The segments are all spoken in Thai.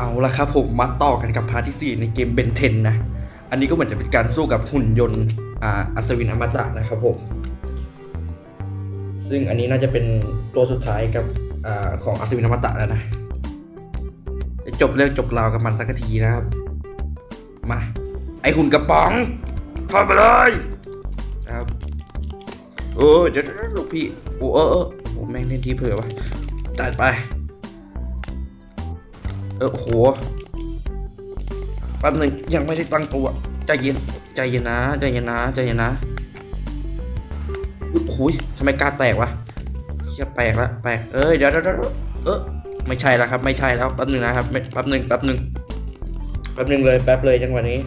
เอาละครับผมมาต่อกันกับพาร์ทที่ 4 ในเกมเบนเทนนะ อันนี้ก็เหมือนจะเป็นการสู้กับหุ่นยนต์อ่าอัศวินอมตะนะครับผม ซึ่งอันนี้น่าจะเป็นตัวสุดท้ายกับอ่าของอัศวินอมตะแล้วนะจะจบเรื่องจบราวกับมันสักทีนะครับ มา ไอหุ่นกระป๋องเข้าไปเลยนะครับโอ้ยเดี๋ยวเดี๋ยวลูกพี่โอ้เออเออโอ้แม่งเล่นที่เผื่อวะจัดไป เออโหแป๊บหนึ่งยังไม่ได้ตั้งตัวใจเย็นใจเย็นนะใจเย็นนะใจเย็นนะอุ๊ยโอ้ยทำไมกล้าแตกวะเชี่ยแปลกละแปลกเอ้ยเดี๋ยวเดี๋ยวเออไม่ใช่แล้วครับ ไม่ใช่แล้วแป๊บหนึ่งนะครับแป๊บหนึ่งแป๊บหนึ่งแป๊บหนึ่งเลยแป๊บเลยจังหวะนี้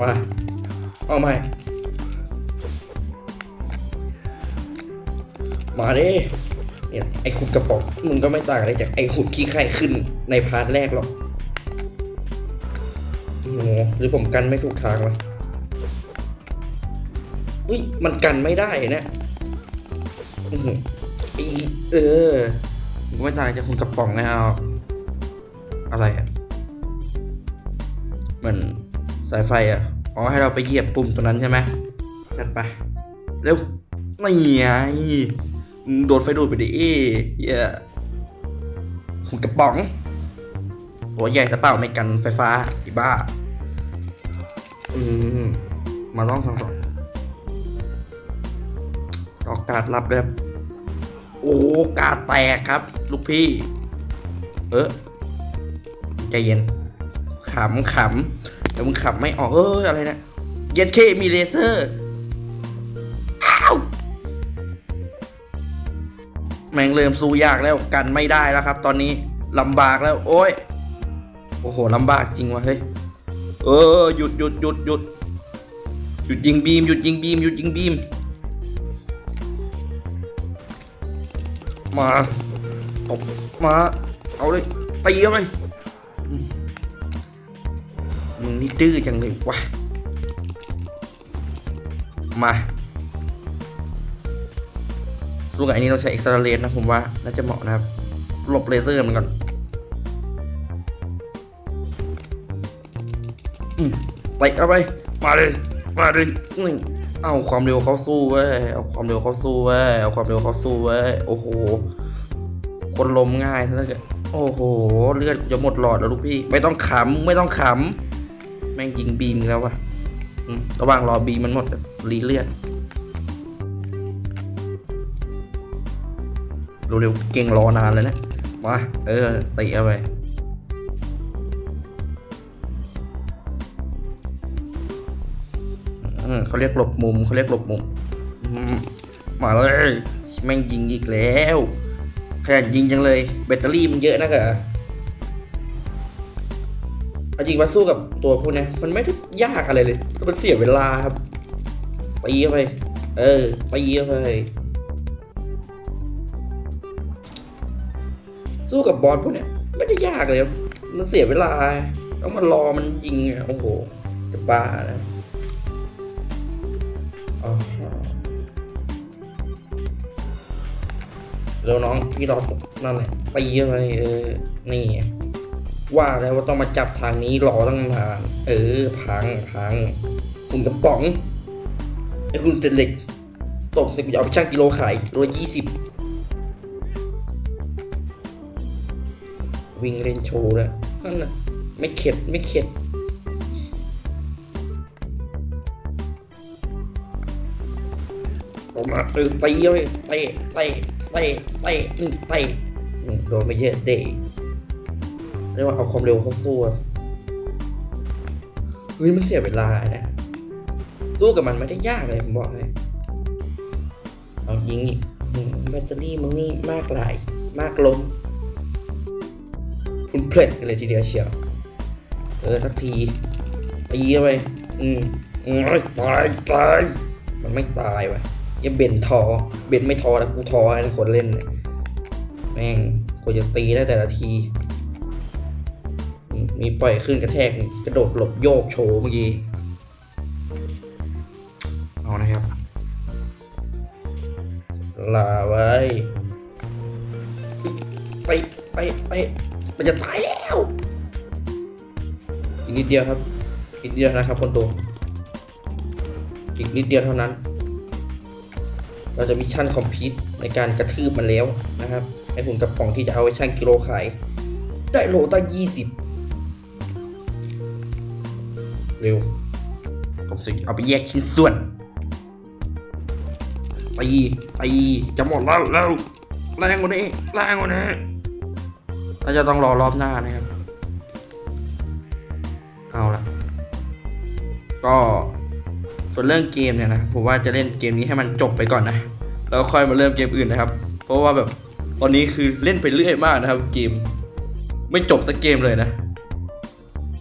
มาเอาใหม่มาดิ เนี่ยไอ้ขุดกระป๋องมึงก็ไม่ต่างอะไรจากไอ้ขุดขี้ไข่ขึ้นในพาร์ทแรกหรอกโอ้หหรือผมกันไม่ถูกทางวะอุ้ยมันกันไม่ได้นะอื้อหือไอเออมึงไม่ต่างอะไรจากขุดกระป๋องนะเอาอะไรอะเหมือนสายไฟอะอ๋อให้เราไปเหยียบปุ่มตัวนั้นใช่ไหมจัดไปเร็วนี่ไง โดนไฟดูดไปดิเอ้เหี้ยหุ่นกระป๋องหัวใหญ่ซะเปล่าไม่กันไฟฟ้าอีบ้า อืม มาลองสั่งสอนออกการดรับเลยครับ โอ้กาแตกครับ ลูกพี่ เออใจเย็น ขำขำแต่มึงขำไม่ออกเอ้ยอะไรนะ เย็นเคมีเลเซอร์ แม่งเริ่มสู้ยากแล้วกันไม่ได้แล้วครับ ตอนนี้ลำบากแล้ว โอ้ย โอ้โหลำบากจริงวะเฮ้ย เออหยุดหยุดหยุดหยุดหยุดยิงบีมหยุดยิงบีมหยุดยิงบีม มาตบมา เอาเลยตีเข้าไปมมึงนี่ดื้อจังเลยวะมา ลูกกับไอ้นี้ต้องใช้เอ็กซ์ตร้าเลนนะผมว่าน่าจะเหมาะนะครับหลบเลเซอร์มันก่อนไปเอาไป มาเลย มาเลยนี่เอาความเร็วเขาสู้เว้ย เอาความเร็วเขาสู้เว้ย เอาความเร็วเขาสู้เว้ย โอ้โห คนล้มง่ายซะแล้วกโอ้โห เลือดจะหมดหลอดแล้วลูกพี่ ไม่ต้องขำ ไม่ต้องขำ แม่งยิงบีมแล้ววะระหว่างรอบีมมันหมดรีเลือด เร็วๆเก่งรอนานเลยนะมาเออตีเอาไปเขาเรียกหลบมุมเขาเรียกหลบมุม มาเลยแม่งยิงอีกแล้วขยันยิงจังเลยแบตเตอรี่มันเยอะนะกะเอาจริงมาสู้กับตัวพวกเนี้ยมันไม่ได้ยากอะไรเลยมันเสียเวลาครับตีเข้าไป เออตีเข้าไป สู้กับบอลพวกเนี้ยไม่ได้ยากเลย มันเสียเวลาต้องมารอมันยิงโอ้โห จะบ้านะแล้วน้องพี่รอนั่นแหละตีเข้าไปเออ นี่ว่าแล้วว่าต้องมาจับทางนี้รอตั้งนาน เออ พังพังคุณกระป๋องไอ้คุณเซเล็กตบเสร็จเอาไปชั่งกิโลขายโลยี่สิบ วิ่งเล่นโชว์แล้วนั่นน่ะไม่เข็ดไม่เข็ดออกมาเออตีเลยเตะเตะเตะเตะนี่เตะโดนไปเยอะเดะเรียกว่าเอาความเร็วเข้าสู้อะเฮ้ยมันเสียเวลานะสู้กับมันไม่ได้ยากเลยผมบอกเลยเอายิงอีกแบตเตอรี่มึงนี่มากหลาย มากลม คุณเพลิดกันเลยทีเดียวเชียว เออสักทีตีเข้าไปอืมอืมตายตายมันไม่ตายวะอยังเบนทอ เบนไม่ทอแล้วกูทอไอ้คนเล่นเนี่ยแม่งกว่าจะตีได้แต่ละทีอืมมีปล่อยขึ้นกระแทกนี่กระโดดหลบโยกโชว์เมื่อกี้เอานะครับลาไว้ไปไปไปไป มันจะตายแล้ว อีกนิดเดียวครับ อีกนิดเดียวนะครับคนโตอีกนิดเดียวเท่านั้น เราจะมิชชั่นคอมพิวต์ในการกระทืบมันแล้วนะครับไอหุ่นกระป๋องที่จะเอาไว้ชั่งกิโลขาย ได้โลตั้งยี่สิบเร็ว ผมสิเอาไปแยกชิ้นส่วนตีตีจะหมดแล้วแล้วแรงกว่านี้แรงกว่านี้ เราจะต้องรอรอบหน้านะครับ เอาละก็ส่วนเรื่องเกมเนี่ยนะผมว่าจะเล่นเกมนี้ให้มันจบไปก่อนนะแล้วค่อยมาเริ่มเกมอื่นนะครับ เพราะว่าแบบตอนนี้คือเล่นไปเรื่อยมากนะครับ เกม ไม่จบสักเกมเลยนะ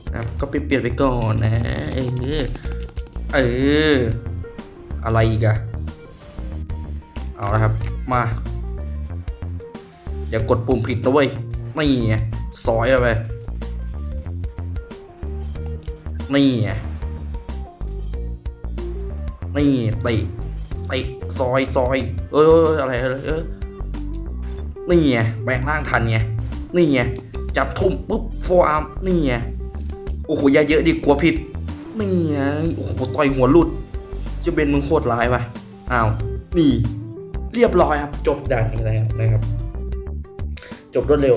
นะครับก็ไปเปลี่ยนไปก่อนนะเออเอออะไรอีกอะเอาละครับ มา อย่ากดปุ่มผิดนะเว้ย นี่ไงซอยเอาไปนี่ไงนี่ติติซอยซอยเอออะไรอะไรเออนี่ไงแบ่งร่างทันไงนี่ไงจับทุ่มปุ๊บโฟอาร์มนี่ไงโอ้โหยาเยอะดิกลัวผิดนี่ไงโอ้โหต่อยหัวหลุดจะเป็นมึงโคตรร้ายไปอ้าวนี่ เรียบร้อยครับ จบด่านนี้แล้วนะครับ จบรวดเร็ว